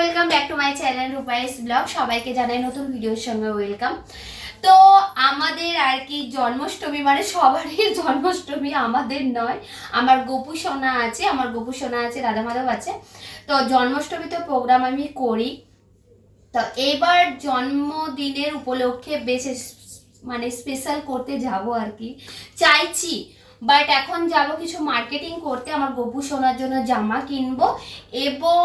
Welcome back to my channel Rupai's blog সবাইকে জানাই নতুন ভিডিওর সঙ্গে ওয়েলকাম তো আমাদের আর কি জন্মাষ্টমী মানে সবারই জন্মাষ্টমী আমাদের নয়, আমার গোপু সোনা আছে, আমার গোপু সোনা আছে রাধা মাধব আছে। তো জন্মাষ্টমী তো প্রোগ্রাম আমি করি। তো এবার জন্মদিনের উপলক্ষে বেশ মানে স্পেশাল করতে যাব আর কি। চাইছি বাট এখন যাব কিছু মার্কেটিং করতে, আমার গপু সোনার জন্য জামা কিনবো এবং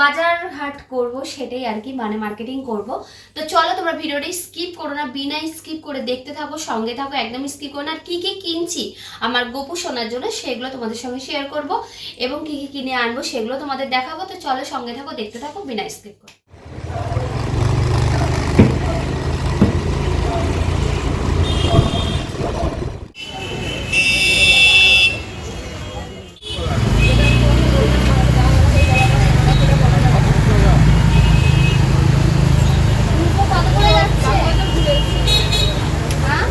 বাজার হাট করব, সেটাই আর কি মানে মার্কেটিং করব। তো চলো তোমরা ভিডিওটি স্কিপ করো না, বিনা স্কিপ করে দেখতে থাকো, সঙ্গে থাকো, একদম স্কিপ করো না। কী কী কিনছি আমার গপু সোনার জন্য, সেগুলো তোমাদের সঙ্গে শেয়ার করব এবং কী কী কিনে আনব, সেগুলো তোমাদের দেখাবো। তো চলো সঙ্গে থাকো, দেখতে থাকো, বিনা স্কিপ করো কত করে যাচ্ছে হ্যাঁ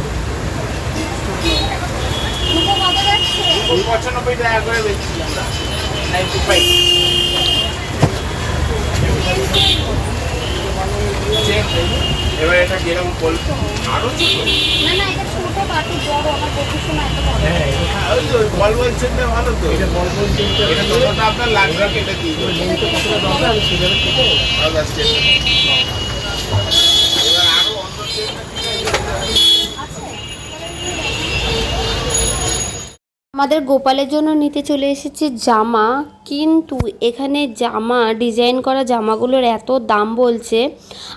দুটো কত যাচ্ছে ওই পঁচানব্বই টাকা করে বেচছি আমরা নাইনটি ফাইভ এবার এটা যেরকম বলতো আরও ছোট না না এটা ছোট বাটি বড় আমার গপু সোনা এত বড়। হ্যাঁ ওই তো বল ভালো তো। এটা বল এটা যতটা আপনার লাগবে কেটে আছে এবার আরও অন্য আমাদের গোপালের জন্য নিতে চলে এসেছে জামা, কিন্তু এখানে জামা, ডিজাইন করা জামাগুলোর এত দাম বলছে।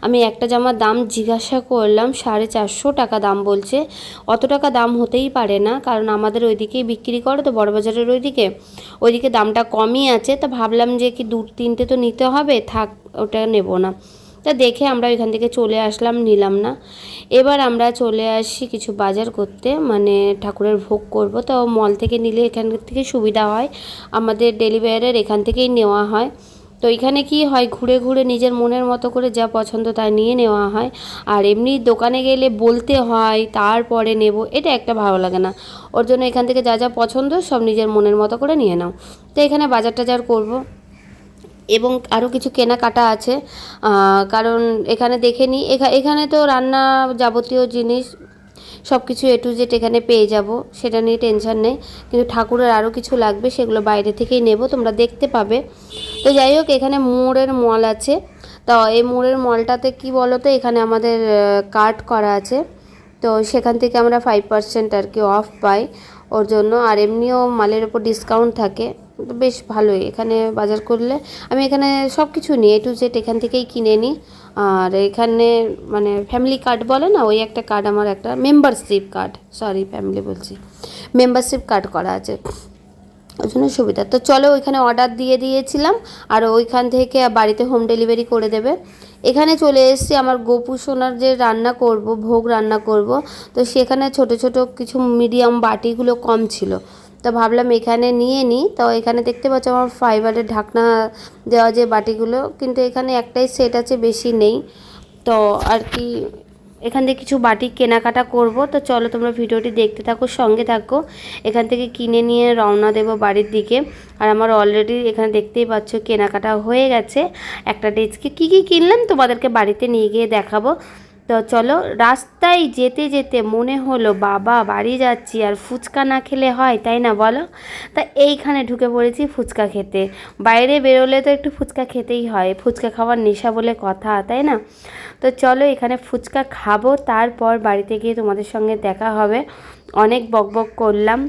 আমি একটা জামার দাম জিজ্ঞাসা করলাম, সাড়ে চারশো টাকা দাম বলছে। অত টাকা দাম হতেই পারে না, কারণ আমাদের ওইদিকেই বিক্রি করে তো, বড়বাজারের ওইদিকে। ওইদিকে দামটা কমই আছে, তা ভাবলাম যে কি দু তিনটে তো নিতে হবে, থাক, ওটা নেব না। তা দেখে আমরা এখান থেকে চলে আসলাম, নিলাম না। এবার আমরা চলে আসি কিছু বাজার করতে মানে ঠাকুরের ভোগ করব। তো মল থেকে নিলে এখান থেকে সুবিধা হয়, আমাদের ডেলিভারের এখান থেকেই নেওয়া হয়। তো এখানে কি হয়, ঘুরে ঘুরে নিজের মনের মতো করে যা পছন্দ তা নিয়ে নেওয়া হয়। আর এমনি দোকানে গেলে বলতে হয়, তারপরে নেব, এটা একটা ভালো লাগে না। ওর জন্য এখান থেকে যা যা পছন্দ সব নিজের মনের মতো করে নিয়ে নাও। তো এখানে বাজার টাজার করব এবং আরও কিছু কেনাকাটা আছে। কারণ এখানে দেখে নিই এখা- এখানে তো রান্না যাবতীয় জিনিস সব কিছু এ টু জেড এখানে পেয়ে যাব, সেটা নিয়ে টেনশন নেই। কিন্তু ঠাকুরের আরও কিছু লাগবে, সেগুলো বাইরে থেকেই নেব, তোমরা দেখতে পাবে। তো যাই হোক, এখানে মোড়ের মল আছে। তো এই মোড়ের মলটাতে কি বলো তো এখানে আমাদের কার্ড করা আছে। তো সেখান থেকে আমরা ফাইভ পার্সেন্ট আর কি অফ পাই। ওর জন্য, আর এমনিও মালের ওপর ডিসকাউন্ট থাকে। বেশ ভালোই। এখানে বাজার করলে আমি এখানে সব কিছু নিই এ টু জেড এখান থেকেই কিনে নিই। আর এখানে মানে ফ্যামিলি কার্ড বলে না, ওই একটা কার্ড আমার একটা মেম্বারশিপ কার্ড সরি ফ্যামিলি বলছি। মেম্বারশিপ কার্ড করা আছে। ওই জন্য সুবিধা। তো চলো ওইখানে অর্ডার দিয়ে দিয়েছিলাম, আর ওইখান থেকে বাড়িতে হোম ডেলিভারি করে দেবে। এখানে চলে এসেছি, আমার গোপু সোনার যে রান্না করব, ভোগ রান্না করব, তো সেখানে ছোট ছোট কিছু মিডিয়াম বাটিগুলো কম ছিল। তো ভাবলাম এখানে নিয়ে নিই। তো এখানে দেখতে পাচ্ছ আমার ফাইবারের ঢাকনা দেওয়া যে বাটিগুলো, কিন্তু এখানে একটাই সেট আছে, বেশি নেই। তো আর কি, এখান থেকে কিছু বাটি কেনাকাটা করব। তো চলো তোমরা ভিডিওটি দেখতে থাকো, সঙ্গে থাকো। এখান থেকে কিনে নিয়ে রওনা দেবো বাড়ির দিকে। আর আমার অলরেডি এখানে দেখতেই পাচ্ছ কেনাকাটা হয়ে গেছে। একটা ডেস্কে কী কী কিনলাম তোমাদেরকে বাড়িতে নিয়ে গিয়ে দেখাবো। তো চলো, রাস্তায় যেতে যেতে মনে হলো বাবা বাড়ি যাচ্ছি আর ফুচকা না খেলে হয়, তাই না বলো? তা এইখানে ঢুকে পড়েছি ফুচকা খেতে। বাইরে বেরোলে তো একটু ফুচকা খেতেই হয়, ফুচকা খাওয়ার নেশা বলে কথা, তাই না? তো চলো এখানে ফুচকা খাব, তারপর বাড়িতে গিয়ে তোমাদের সঙ্গে দেখা হবে। অনেক বকবক করলাম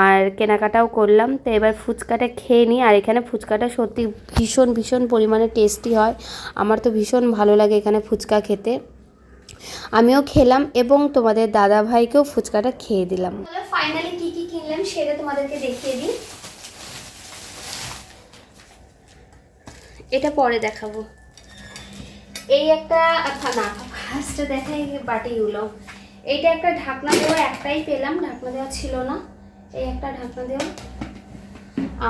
আর কেনাকাটাও করলাম, তো এবার ফুচকাটা খেয়ে নিই। আর এখানে ফুচকাটা সত্যি ভীষণ ভীষণ পরিমাণে টেস্টি হয়। আমার তো ভীষণ ভালো লাগে এখানে ফুচকা খেতে। আমিও খেলাম এবং তোমাদের দাদা ভাইকেও ফুচকাটা খেয়ে দিলাম। ফাইনালি কি কি কিনলাম সেটা তোমাদেরকে দেখিয়ে দিই। এটা পরে দেখাবো। এই একটা আচ্ছা না, ফার্স্টে দেখাই বাটিগুলো। এইটা একটা ঢাকনা দেওয়া একটাই পেলাম, ঢাকনা দেওয়া ছিল না। এই একটা ঢাকনা দেওয়া।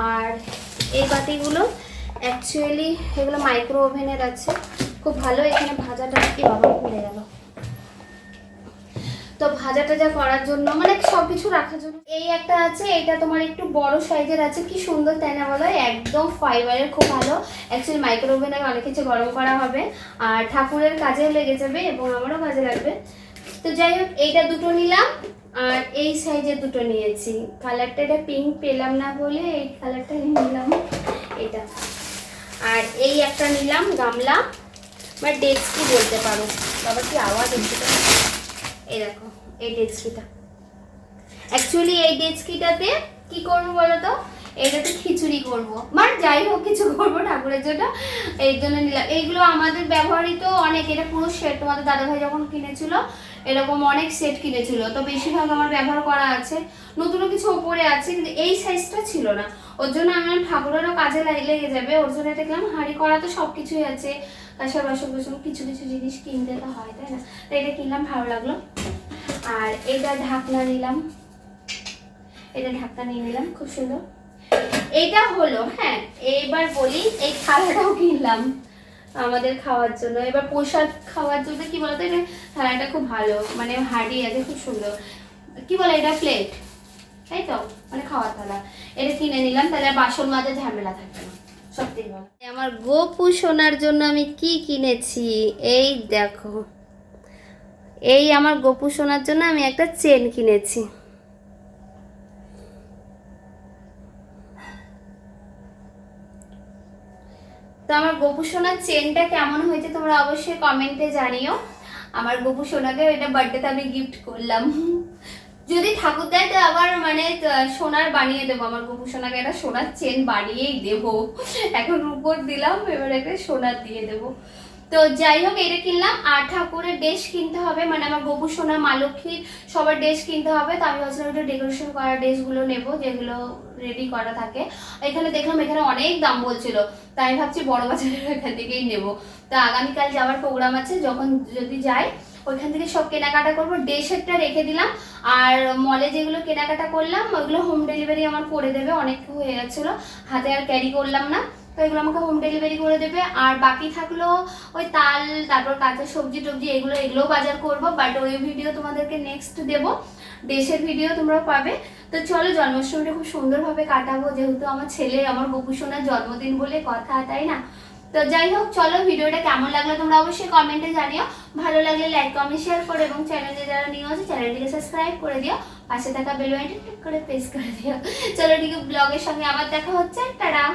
আর এই বাটিগুলো অ্যাকচুয়ালি এগুলো মাইক্রো ওভেনের আছে। খুব ভালো, এখানে ভাজাটা কি বাবা খুলে গেল। তো ভাজা টাজা করার জন্য মানে সব কিছু রাখার জন্য। এই একটা আছে, এটা তোমার একটু বড় সাইজের আছে, কি সুন্দর তাই না বলো, একদম ফাইবারের, খুব ভালো। অ্যাকচুয়ালি মাইক্রোওভেনে অনেক কিছু গরম করা হবে, আর ঠাকুরের কাজেও লেগে যাবে এবং আমারও কাজে লাগবে। তো যাই হোক, এইটা দুটো নিলাম, আর এই সাইজের দুটো নিয়েছি। কালারটা এটা পিঙ্ক পেলাম না বলে এই কালারটা নিলাম, এটা। আর এই একটা নিলাম, গামলা। বা ডেস্কি বলতে পারো। বাবা, কি আওয়াজ হচ্ছে? এই দেখো, এই ডেস্কিটা অ্যাকচুয়ালি এই ডেস্কিটাতে কি করব বলো তো? এটাতে খিচুড়ি করব। মানে যাই হোক, কিছু করব ঠাকুরের জন্য। এই জন্য নিলাম। এইগুলো আমাদের ব্যবহৃত অনেক, এটা পুরো সেট তোমাদের দাদাভাই যখন কিনেছিল, এরকম অনেক সেট কিনেছিল। তো বেশিরভাগ আমার ব্যবহার করা আছে। নতুনও কিছু ওপরে আছে, কিন্তু এই সাইজটা ছিল না। ওর জন্য আমি আমার ঠাকুরেরও কাজে লেগে যাবে। ওর জন্য দেখলাম হাঁড়ি করা তো সব কিছুই আছে। কাঁসা বাসন কুসন, কিছু কিছু জিনিস কিনতে তো হয়, তাই না? তো এটা কিনলাম, ভালো লাগল। আর এটা ঢাকনা নিলাম। এটা ঢাকনা নিয়ে নিলাম, খুব সুন্দর। এটা হলো হ্যাঁ এবার বলি, এই থালাটাও কিনলাম আমাদের খাওয়ার জন্য। এবার প্রসাদ খাওয়ার জন্য, কি বলতো এটা? থালাটা খুব ভালো মানে হাড়ি আছে, খুব সুন্দর। কি বলে এটা, প্লেট? তাই তো? মানে খাওয়ার থালা। এটা কিনে নিলাম, তাহলে বাসন মাজা ঝামেলা থাকবে না। আমার গোপু সোনার জন্য আমি কি কিনেছি? এই দেখো। এই আমার গোপু সোনার জন্য আমি একটা চেন কিনেছি। তো আমার গোপু সোনার চেনটা কেমন হয়েছে তোমরা অবশ্যই কমেন্টে জানিও। আমার গোপু সোনাকে এটা বার্থডেতে আমি গিফট করলাম। যদি ঠাকুর দেয় তো আবার মানে সোনার বানিয়ে দেবো, আমার গোপু সোনাকে একটা সোনার চেন বানিয়েই দেবো। এখন উপর দিলাম, এবার একটা সোনার দিয়ে দেবো। তো যাই হোক, এটা কিনলাম, আর ঠাকুরের ড্রেস কিনতে হবে মানে আমার গোপু সোনা, মা লক্ষ্মীর সবার ড্রেস কিনতে হবে। তো আমি ভাবছিলাম একটু ডেকোরেশন করা ড্রেসগুলো নেব, যেগুলো রেডি করা থাকে। এখানে দেখলাম, এখানে অনেক দাম বলছিল। তাই ভাবছি বড় বাজারের এখান থেকেই নেব। তো আগামীকাল যাওয়ার প্রোগ্রাম আছে, যখন যদি যাই, ওইখান থেকে সব কেনাকাটা করব। ডেসেরটা রেখে দিলাম, আর মলে যেগুলো কেনাকাটা করলাম, ওইগুলো হোম ডেলিভারি আমার করে দেবে, অনেক হয়ে গেছিল হাতে আর ক্যারি করলাম না, তো এগুলো আমাকে হোম ডেলিভারি করে দেবে। আর বাকি থাকল ওই তাল, তারপর কাঁচা সবজি টবজি, এগুলো, এগুলোও বাজার করব। বাট ওই ভিডিও তোমাদেরকে নেক্সট দেবো। দেশের ভিডিও তোমরা পাবে। তো চলো জন্মাষ্টমীটা খুব সুন্দরভাবে কাটাবো, যেহেতু আমার ছেলে, আমার গপু সোনার জন্মদিন বলে কথা, তাই না? তো যাই হোক, চলো ভিডিওটা কেমন লাগল তোমরা অবশ্যই কমেন্টে জানিও। ভালো লাগলে লাইক কমেন্ট শেয়ার করো এবং চ্যানেলে যারা নিয়ে আছে চ্যানেলটিকে সাবস্ক্রাইব করে দিও। পাশে থাকা বেল আইকনটা টিক করে প্রেস করে দিও। চলো ঠিক ব্লগের সঙ্গে আবার দেখা হচ্ছে। টাটা